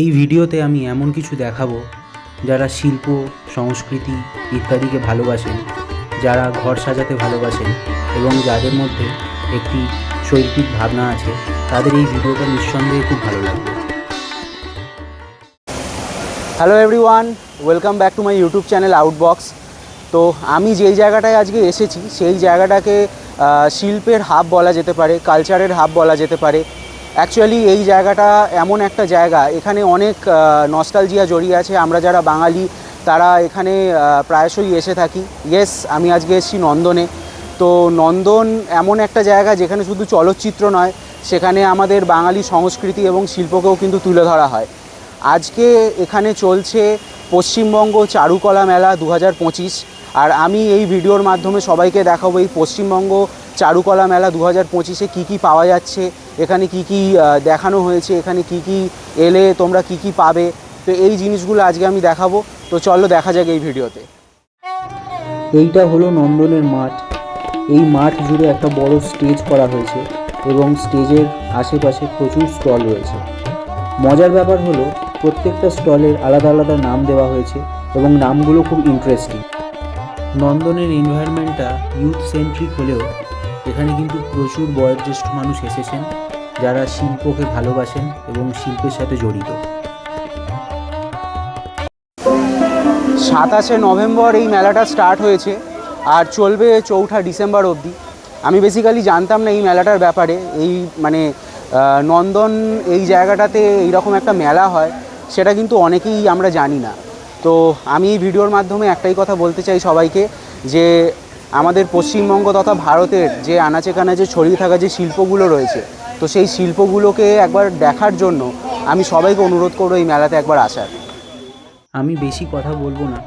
এই ভিডিওতে আমি এমন কিছু দেখাবো যারা শিল্প, সংস্কৃতি ইত্যাদিকে ভালোবাসেন, যারা ঘর সাজাতে ভালোবাসেন এবং যাদের মধ্যে একটি শৈল্পিক ভাবনা আছে, তাদের এই ভিডিওটা নিঃসন্দেহে খুব ভালো লাগবে। Hello everyone welcome back to my YouTube channel Outbox তো আমি যেই জায়গাটায় আজকে এসেছি, সেই জায়গাটাকে শিল্পের হাব বলা যেতে পারে কালচারের হাব বলা যেতে পারে। অ্যাকচুয়ালি এই জায়গাটা এমন একটা জায়গা, এখানে অনেক নস্টালজিয়া জড়িয়ে আছে। আমরা যারা বাঙালি, তারা এখানে প্রায়শই এসে থাকি। ইয়েস আমি আজকে এসেছি নন্দনে। তো নন্দন এমন একটা জায়গা যেখানে শুধু চলচ্চিত্র নয়, সেখানে আমাদের বাঙালি সংস্কৃতি এবং শিল্পকেও কিন্তু তুলে ধরা হয়। আজকে এখানে চলছে পশ্চিমবঙ্গ চারুকলা মেলা দু হাজার পঁচিশ। আর আমি এই ভিডিওর মাধ্যমে সবাইকে দেখাবো এই পশ্চিমবঙ্গ চারুকলা মেলা দু হাজার পঁচিশে কী কী পাওয়া যাচ্ছে এখানে কি কি দেখানো হয়েছে, এখানে কি কি এলে তোমরা কি কি পাবে, তো এই জিনিসগুলো আজকে আমি দেখাবো। তো চলো দেখা যাক এই ভিডিওতে। এইটা হলো নন্দনের মাঠ। এই মাঠ জুড়ে একটা বড় স্টেজ করা হয়েছে এবং স্টেজের আশেপাশে প্রচুর স্টল রয়েছে। মজার ব্যাপার হলো, প্রত্যেকটা স্টলের আলাদা আলাদা নাম দেওয়া হয়েছে এবং নামগুলো খুব ইন্টারেস্টিং নন্দনের এনভায়রনমেন্টটা ইউথ সেন্ট্রিক হলেও এখানে কিন্তু প্রচুর বয়োজ্যেষ্ঠ মানুষ এসেছেন যারা শিল্পকে ভালোবাসেন এবং শিল্পের সাথে জড়িত। সাতাশে নভেম্বর এই মেলাটা স্টার্ট হয়েছে আর চলবে চৌঠা ডিসেম্বর অবধি। আমি বেসিক্যালি জানতাম না এই মেলাটার ব্যাপারে। এই মানে নন্দন এই জায়গাটাতে এইরকম একটা মেলা হয়, সেটা কিন্তু অনেকেই আমরা জানি না। তো আমি এই ভিডিওর মাধ্যমে একটাই কথা বলতে চাই সবাইকে যে আমাদের পশ্চিমবঙ্গ তথা ভারতের যে আনাচে কানাচে ছড়িয়ে থাকা যে শিল্পগুলো রয়েছে, তো সেই শিল্পগুলোকে একবার দেখার জন্য আমি সবাইকে অনুরোধ করব এই মেলাতে একবার আসার। আমি বেশি কথা বলব না,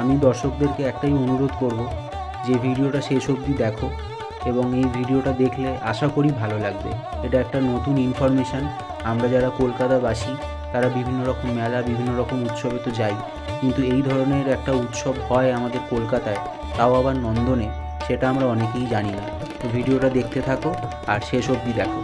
আমি দর্শকদেরকে একটাই অনুরোধ করব যে ভিডিওটা শেষ অবধি দেখো এবং এই ভিডিওটা দেখলে আশা করি ভালো লাগবে। এটা একটা নতুন ইনফরমেশান আমরা যারা কলকাতাবাসী, তারা বিভিন্ন রকম মেলা, বিভিন্ন রকম উৎসবে তো যাই, কিন্তু এই ধরনের একটা উৎসব হয় আমাদের কলকাতায়। তাও আবার নন্দনে, সেটা আমরা অনেকেই জানি না। তো ভিডিওটা দেখতে থাকো আর শেষ অবধি দেখো।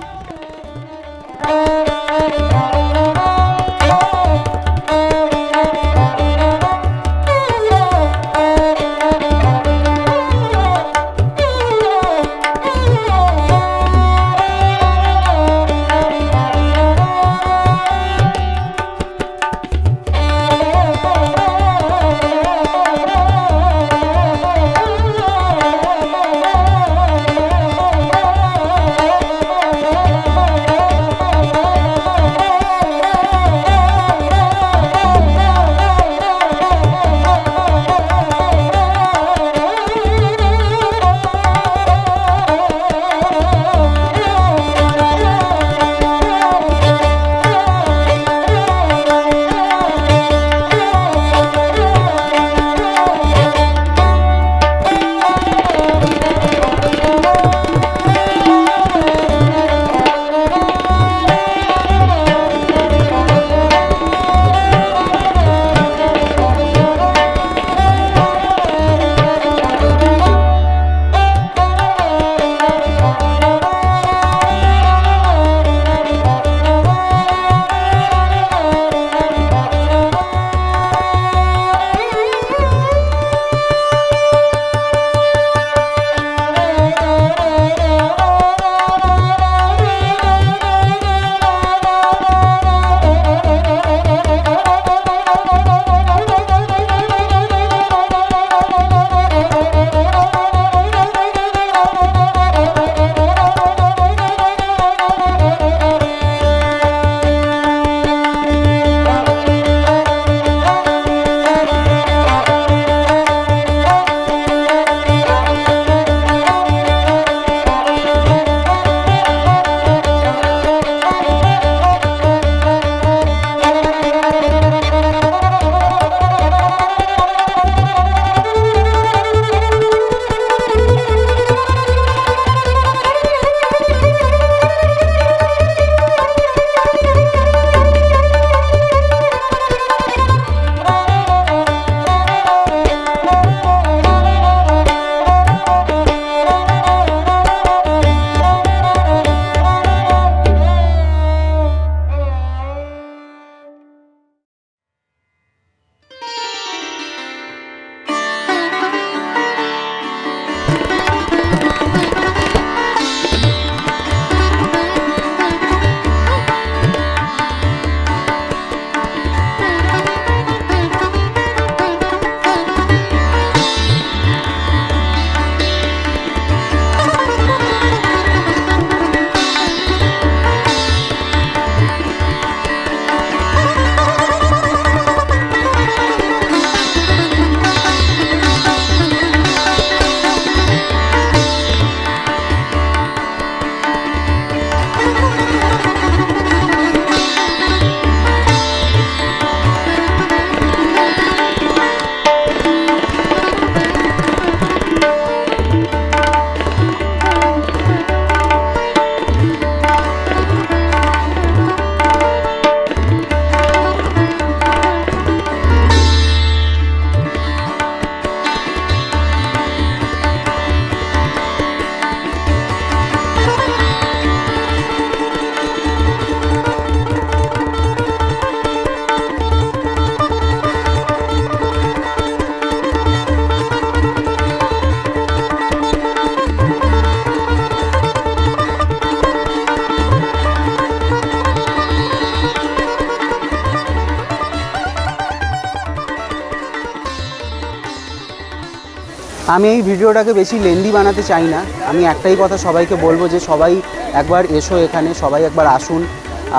আমি এই ভিডিওটাকে বেশি লেন্দি বানাতে চাই না। আমি একটাই কথা সবাইকে বলব যে সবাই একবার এসো এখানে, সবাই একবার আসুন।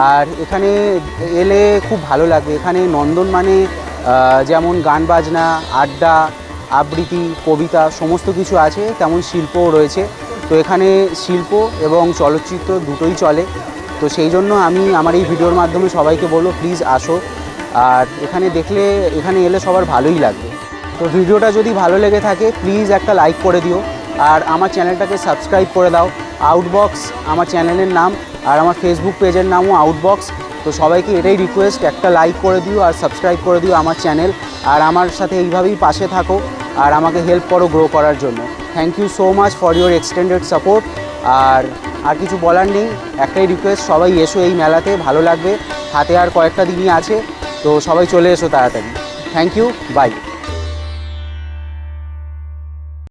আর এখানে এলে খুব ভালো লাগবে এখানে নন্দন মানে যেমন গান বাজনা, আড্ডা, আবৃত্তি, কবিতা সমস্ত কিছু আছে, তেমন শিল্পও রয়েছে। তো এখানে শিল্প এবং চলচ্চিত্র দুটোই চলে। তো সেই জন্য আমি আমার এই ভিডিওর মাধ্যমে সবাইকে বলব প্লিজ আসো। আর এখানে দেখলে, এখানে এলে সবার ভালোই লাগবে। তো ভিডিওটা যদি ভালো লেগে থাকে প্লিজ একটা লাইক করে দিও। আর আমার চ্যানেলটাকে সাবস্ক্রাইব করে দাও। আউটবক্স আমার চ্যানেলের নাম। আর আমার ফেসবুক পেজের নামও আউটবক্স তো সবাইকে এটাই রিকোয়েস্ট একটা লাইক করে দিও আর সাবস্ক্রাইব করে দিও আমার চ্যানেল। আর আমার সাথে এইভাবেই পাশে থাকো আর আমাকে হেল্প করো গ্রো করার জন্য। Thank you so much for your extended support আর আর কিছু বলার নেই। একটাই রিকোয়েস্ট সবাই এসো এই মেলাতে, ভালো লাগবে। হাতে আর কয়েকটা দিনই আছে। তো সবাই চলে এসো তাড়াতাড়ি। Thank you by